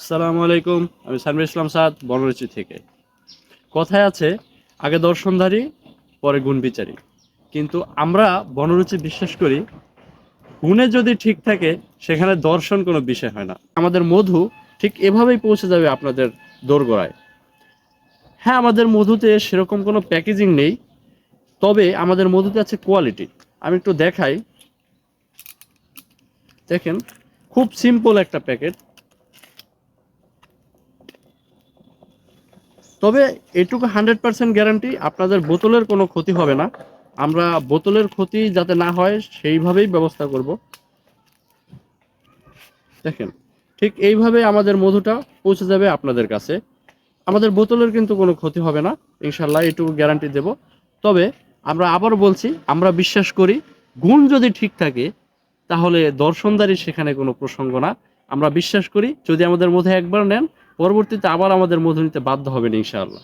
আসসালামু আলাইকুম, আমি সানভীর ইসলাম সাদ, বনরুচি থেকে। কথায় আছে, আগে দর্শনধারী, পরে গুণ বিচারী। কিন্তু আমরা বনরুচি বিশ্বাস করি, গুণে যদি ঠিক থাকে, সেখানে দর্শন কোনো বিষয় হয় না। আমাদের মধু ঠিক এভাবেই পৌঁছে যাবে আপনাদের দোরগোড়ায়। হ্যাঁ আমাদের মধুতে সেরকম কোনো প্যাকেজিং নেই, তবে আমাদের মধুতে আছে কোয়ালিটি। আমি একটু দেখাই। দেখেন, খুব সিম্পল একটা প্যাকেট। তবে এটুকু হান্ড্রেড পার্সেন্ট গ্যারান্টি, আপনাদের বোতলের কোনো ক্ষতি হবে না। আমরা বোতলের ক্ষতি যাতে না হয়, সেইভাবেই ব্যবস্থা করব। দেখেন, ঠিক এইভাবে আমাদের মধুটা পৌঁছে যাবে আপনাদের কাছে। আমাদের বোতলের কিন্তু কোনো ক্ষতি হবে না ইনশাল্লাহ এটুকু গ্যারান্টি দেব। তবে আমরা আবার বলছি, আমরা বিশ্বাস করি, গুণ যদি ঠিক থাকে, তাহলে দর্শনদারি সেখানে কোনো প্রসঙ্গ না। আমরা বিশ্বাস করি, যদি আমাদের মধ্যে একবার নেন পরবর্তীতে আবার আমাদের মধু নিতে বাধ্য হবেন ইনশাআল্লাহ।